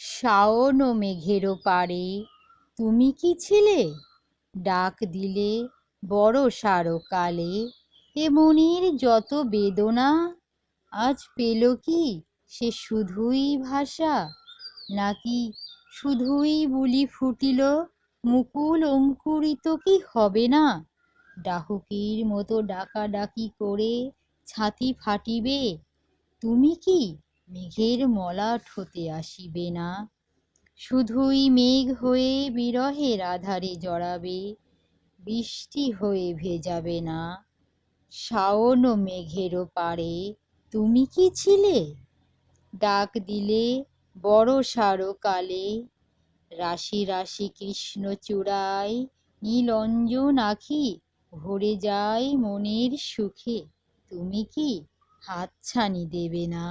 শাওন মেঘেরও পারে তুমি কি ছিলে? ডাক দিলে বড় কালে এ মনের যত বেদনা, আজ পেল কি সে শুধুই ভাষা? নাকি শুধুই বুলি ফুটিল, মুকুল অঙ্কুরিত কি হবে না? ডাহুকির মতো ডাকাডাকি করে ছাতি ফাটিবে। তুমি কি মেঘের মলাট হতে আসিবে না। শুধুই মেঘ হয়ে বিরহের আধারে জড়াবে, বৃষ্টি হয়ে ভেজাবে না। শাওন মেঘেরও পারে তুমি কি ছিলে? ডাক দিলে বড় সারো কালে রাশি রাশি কৃষ্ণ চূড়ায়, নীলঞ্জন আখি ভরে যায় মনের সুখে, তুমি কি হাতছানি দেবে না?